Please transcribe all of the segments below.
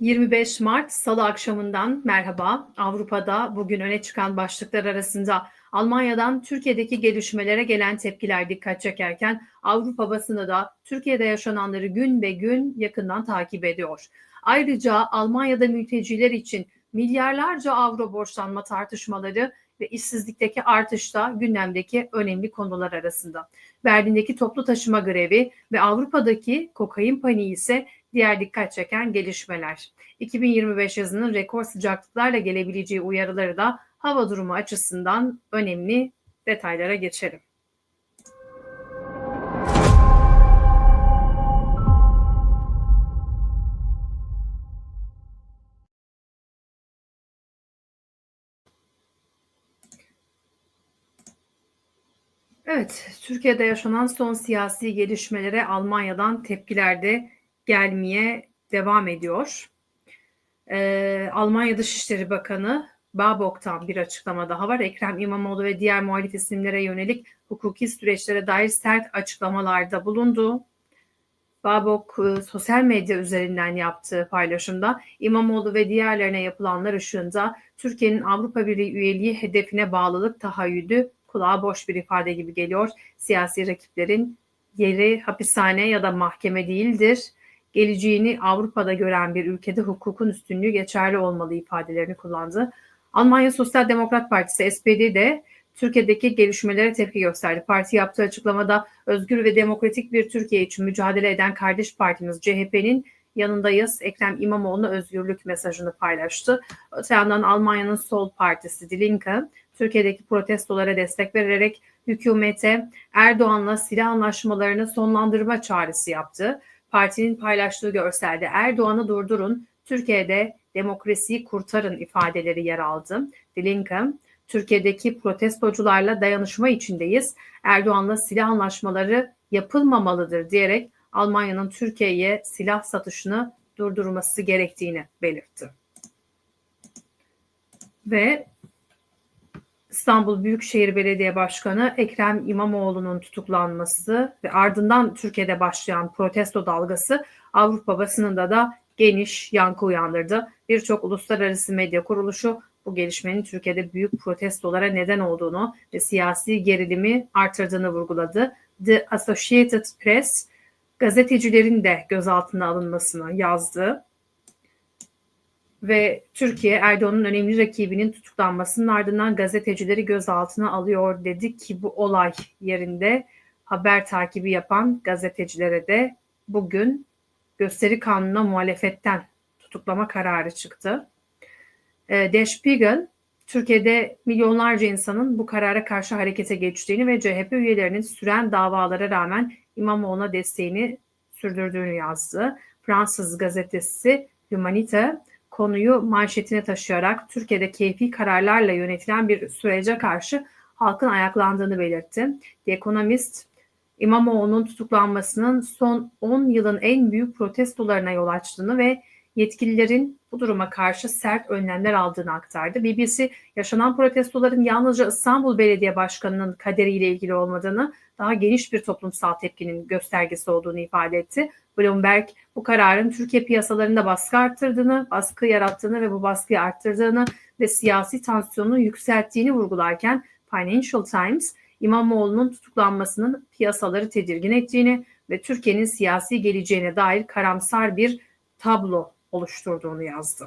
25 Mart Salı akşamından merhaba. Avrupa'da bugün öne çıkan başlıklar arasında Almanya'dan Türkiye'deki gelişmelere gelen tepkiler dikkat çekerken Avrupa basını da Türkiye'de yaşananları gün be gün yakından takip ediyor. Ayrıca Almanya'da mülteciler için milyarlarca avro borçlanma tartışmaları ve işsizlikteki artışta gündemdeki önemli konular arasında. Berlin'deki toplu taşıma grevi ve Avrupa'daki kokain paniği ise diğer dikkat çeken gelişmeler. 2025 yazının rekor sıcaklıklarla gelebileceği uyarıları da hava durumu açısından önemli detaylara geçelim. Evet, Türkiye'de yaşanan son siyasi gelişmelere Almanya'dan tepkiler de gelmeye devam ediyor. Ee, Almanya Dışişleri Bakanı Babok'tan bir açıklama daha var. Ekrem İmamoğlu ve diğer muhalif isimlere yönelik hukuki süreçlere dair sert açıklamalarda bulundu. Babok e, sosyal medya üzerinden yaptığı paylaşımda İmamoğlu ve diğerlerine yapılanlar ışığında Türkiye'nin Avrupa Birliği üyeliği hedefine bağlılık tahayyülü kulağa boş bir ifade gibi geliyor. Siyasi rakiplerin yeri hapishane ya da mahkeme değildir. Geleceğini Avrupa'da gören bir ülkede hukukun üstünlüğü geçerli olmalı ifadelerini kullandı. Almanya Sosyal Demokrat Partisi SPD de Türkiye'deki gelişmelere tepki gösterdi. Parti yaptığı açıklamada özgür ve demokratik bir Türkiye için mücadele eden kardeş partimiz CHP'nin yanındayız. Ekrem İmamoğlu'na özgürlük mesajını paylaştı. Öte yandan Almanya'nın Sol Partisi Die Linke, Türkiye'deki protestolara destek vererek hükümete Erdoğan'la silah anlaşmalarını sonlandırma çağrısı yaptı. Partinin paylaştığı görselde Erdoğan'ı durdurun, Türkiye'de demokrasiyi kurtarın ifadeleri yer aldı. Die Linke, Türkiye'deki protestocularla dayanışma içindeyiz. Erdoğan'la silah anlaşmaları yapılmamalıdır diyerek Almanya'nın Türkiye'ye silah satışını durdurması gerektiğini belirtti. Ve İstanbul Büyükşehir Belediye Başkanı Ekrem İmamoğlu'nun tutuklanması ve ardından Türkiye'de başlayan protesto dalgası Avrupa basınında da geniş yankı uyandırdı. Birçok uluslararası medya kuruluşu bu gelişmenin Türkiye'de büyük protestolara neden olduğunu ve siyasi gerilimi artırdığını vurguladı. The Associated Press gazetecilerin de gözaltına alınmasını yazdı ve Türkiye Erdoğan'ın önemli rakibinin tutuklanmasının ardından gazetecileri gözaltına alıyor dedi ki bu olay yerinde haber takibi yapan gazetecilere de bugün gösteri kanununa muhalefetten tutuklama kararı çıktı. E, Der Spiegel, Türkiye'de milyonlarca insanın bu karara karşı harekete geçtiğini ve CHP üyelerinin süren davalara rağmen İmamoğlu'na desteğini sürdürdüğünü yazdı. Fransız gazetesi Humanite konuyu manşetine taşıyarak Türkiye'de keyfi kararlarla yönetilen bir sürece karşı halkın ayaklandığını belirtti. The Economist, İmamoğlu'nun tutuklanmasının son 10 yılın en büyük protestolarına yol açtığını ve yetkililerin bu duruma karşı sert önlemler aldığını aktardı. BBC yaşanan protestoların yalnızca İstanbul Belediye Başkanı'nın kaderiyle ilgili olmadığını, daha geniş bir toplumsal tepkinin göstergesi olduğunu ifade etti. Bloomberg bu kararın Türkiye piyasalarında baskı arttırdığını, baskı yarattığını ve bu baskıyı arttırdığını ve siyasi tansiyonu yükselttiğini vurgularken Financial Times İmamoğlu'nun tutuklanmasının piyasaları tedirgin ettiğini ve Türkiye'nin siyasi geleceğine dair karamsar bir tablo oluşturduğunu yazdı.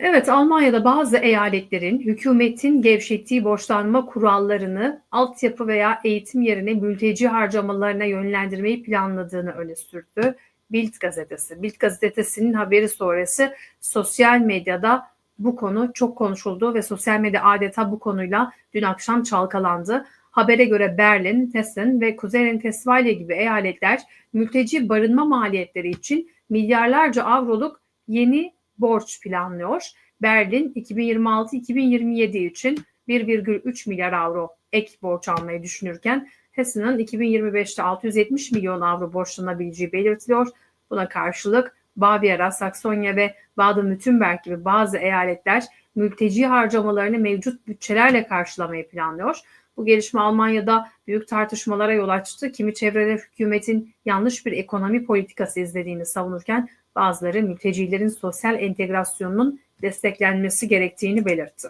Evet, Almanya'da bazı eyaletlerin hükümetin gevşettiği borçlanma kurallarını altyapı veya eğitim yerine mülteci harcamalarına yönlendirmeyi planladığını öne sürdü. Bild gazetesi. Bild gazetesinin haberi sonrası sosyal medyada bu konu çok konuşuldu ve sosyal medya adeta bu konuyla dün akşam çalkalandı. Habere göre Berlin, Hessen ve Kuzey Rentesvalya gibi eyaletler mülteci barınma maliyetleri için milyarlarca avroluk yeni borç planlıyor. Berlin 2026-2027 için 1,3 milyar avro ek borç almayı düşünürken Hessen'ın 2025'te 670 milyon avro borçlanabileceği belirtiliyor. Buna karşılık Bavyera, Saksonya ve Baden-Württemberg gibi bazı eyaletler mülteci harcamalarını mevcut bütçelerle karşılamayı planlıyor. Bu gelişme Almanya'da büyük tartışmalara yol açtı. Kimi çevreler hükümetin yanlış bir ekonomi politikası izlediğini savunurken bazıları mültecilerin sosyal entegrasyonunun desteklenmesi gerektiğini belirtti.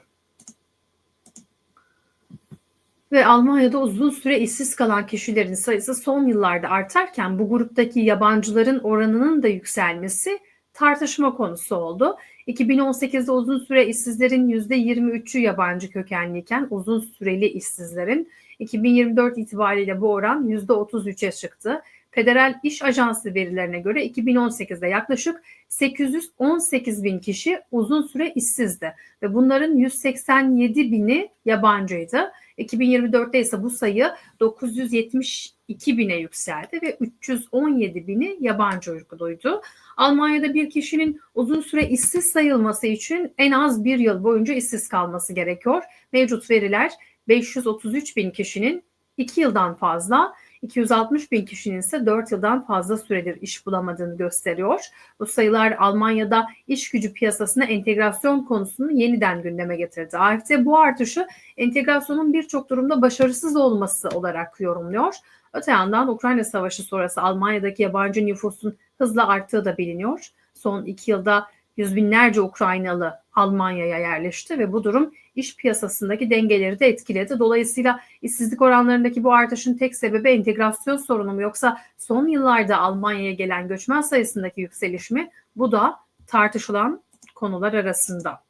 Ve Almanya'da uzun süre işsiz kalan kişilerin sayısı son yıllarda artarken bu gruptaki yabancıların oranının da yükselmesi tartışma konusu oldu. 2018'de uzun süre işsizlerin %23'ü yabancı kökenliyken uzun süreli işsizlerin 2024 itibariyle bu oran %33'e çıktı. Federal İş Ajansı verilerine göre 2018'de yaklaşık 818 bin kişi uzun süre işsizdi ve bunların 187 bini yabancıydı. 2024'te ise bu sayı 970 2000'e yükseldi ve 317 bini yabancı uykuluydu. Almanya'da bir kişinin uzun süre işsiz sayılması için en az bir yıl boyunca işsiz kalması gerekiyor. Mevcut veriler 533 bin kişinin 2 yıldan fazla, 260 bin kişinin ise 4 yıldan fazla süredir iş bulamadığını gösteriyor. Bu sayılar Almanya'da iş gücü piyasasına entegrasyon konusunu yeniden gündeme getirdi. AFD bu artışı entegrasyonun birçok durumda başarısız olması olarak yorumluyor. Öte yandan Ukrayna Savaşı sonrası Almanya'daki yabancı nüfusun hızla arttığı da biliniyor. Son iki yılda yüz binlerce Ukraynalı Almanya'ya yerleşti ve bu durum iş piyasasındaki dengeleri de etkiledi. Dolayısıyla işsizlik oranlarındaki bu artışın tek sebebi entegrasyon sorunu mu yoksa son yıllarda Almanya'ya gelen göçmen sayısındaki yükseliş mi? Bu da tartışılan konular arasında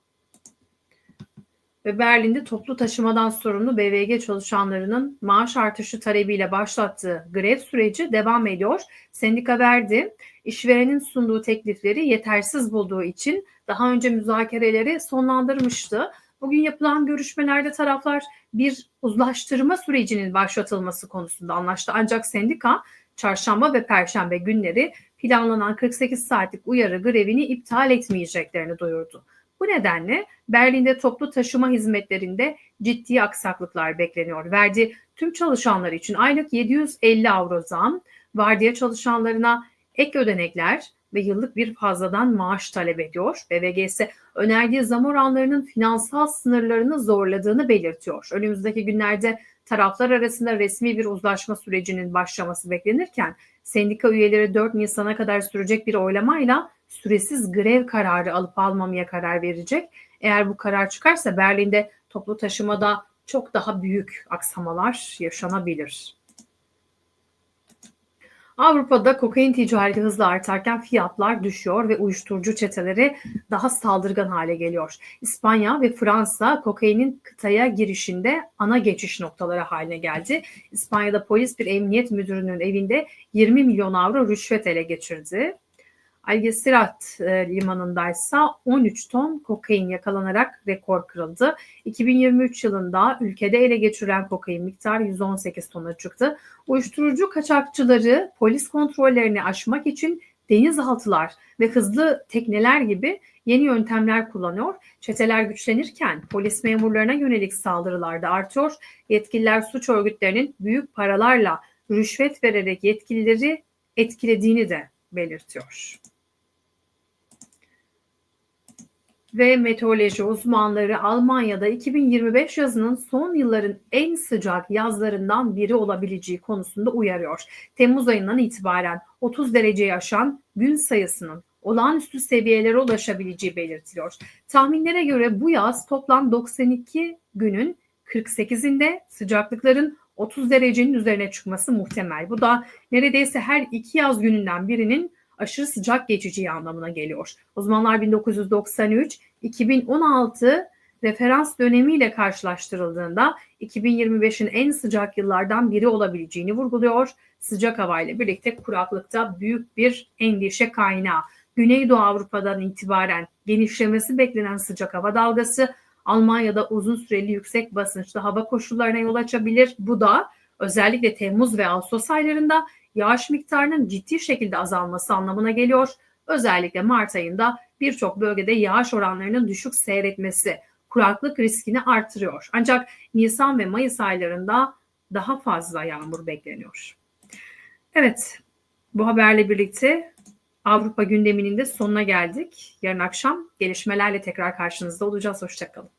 ve Berlin'de toplu taşımadan sorumlu BVG çalışanlarının maaş artışı talebiyle başlattığı grev süreci devam ediyor. Sendika Verdi, işverenin sunduğu teklifleri yetersiz bulduğu için daha önce müzakereleri sonlandırmıştı. Bugün yapılan görüşmelerde taraflar bir uzlaştırma sürecinin başlatılması konusunda anlaştı. Ancak sendika çarşamba ve perşembe günleri planlanan 48 saatlik uyarı grevini iptal etmeyeceklerini duyurdu. Bu nedenle Berlin'de toplu taşıma hizmetlerinde ciddi aksaklıklar bekleniyor. Verdi tüm çalışanlar için aylık 750 avro zam, vardiya çalışanlarına ek ödenekler ve yıllık bir fazladan maaş talep ediyor. BVG ise önerdiği zam oranlarının finansal sınırlarını zorladığını belirtiyor. Önümüzdeki günlerde taraflar arasında resmi bir uzlaşma sürecinin başlaması beklenirken sendika üyeleri 4 Nisan'a kadar sürecek bir oylamayla süresiz grev kararı alıp almamaya karar verecek. Eğer bu karar çıkarsa Berlin'de toplu taşımada çok daha büyük aksamalar yaşanabilir. Avrupa'da kokain ticareti hızla artarken fiyatlar düşüyor ve uyuşturucu çeteleri daha saldırgan hale geliyor. İspanya ve Fransa kokainin kıtaya girişinde ana geçiş noktaları haline geldi. İspanya'da polis bir emniyet müdürünün evinde 20 milyon avro rüşvet ele geçirdi. Algeciras e, limanındaysa 13 ton kokain yakalanarak rekor kırıldı. 2023 yılında ülkede ele geçirilen kokain miktarı 118 tona çıktı. Uyuşturucu kaçakçıları polis kontrollerini aşmak için denizaltılar ve hızlı tekneler gibi yeni yöntemler kullanıyor. Çeteler güçlenirken polis memurlarına yönelik saldırılar da artıyor. Yetkililer suç örgütlerinin büyük paralarla rüşvet vererek yetkilileri etkilediğini de belirtiyor ve meteoroloji uzmanları Almanya'da 2025 yazının son yılların en sıcak yazlarından biri olabileceği konusunda uyarıyor. Temmuz ayından itibaren 30 dereceyi aşan gün sayısının olağanüstü seviyelere ulaşabileceği belirtiliyor. Tahminlere göre bu yaz toplam 92 günün 48'inde sıcaklıkların 30 derecenin üzerine çıkması muhtemel. Bu da neredeyse her iki yaz gününden birinin aşırı sıcak geçeceği anlamına geliyor. Uzmanlar 1993-2016 referans dönemiyle karşılaştırıldığında 2025'in en sıcak yıllardan biri olabileceğini vurguluyor. Sıcak havayla birlikte kuraklıkta büyük bir endişe kaynağı. Güneydoğu Avrupa'dan itibaren genişlemesi beklenen sıcak hava dalgası Almanya'da uzun süreli yüksek basınçlı hava koşullarına yol açabilir. Bu da özellikle Temmuz ve Ağustos aylarında yağış miktarının ciddi şekilde azalması anlamına geliyor. Özellikle Mart ayında birçok bölgede yağış oranlarının düşük seyretmesi kuraklık riskini artırıyor. Ancak Nisan ve Mayıs aylarında daha fazla yağmur bekleniyor. Evet, bu haberle birlikte Avrupa gündeminin de sonuna geldik. Yarın akşam gelişmelerle tekrar karşınızda olacağız. Hoşçakalın.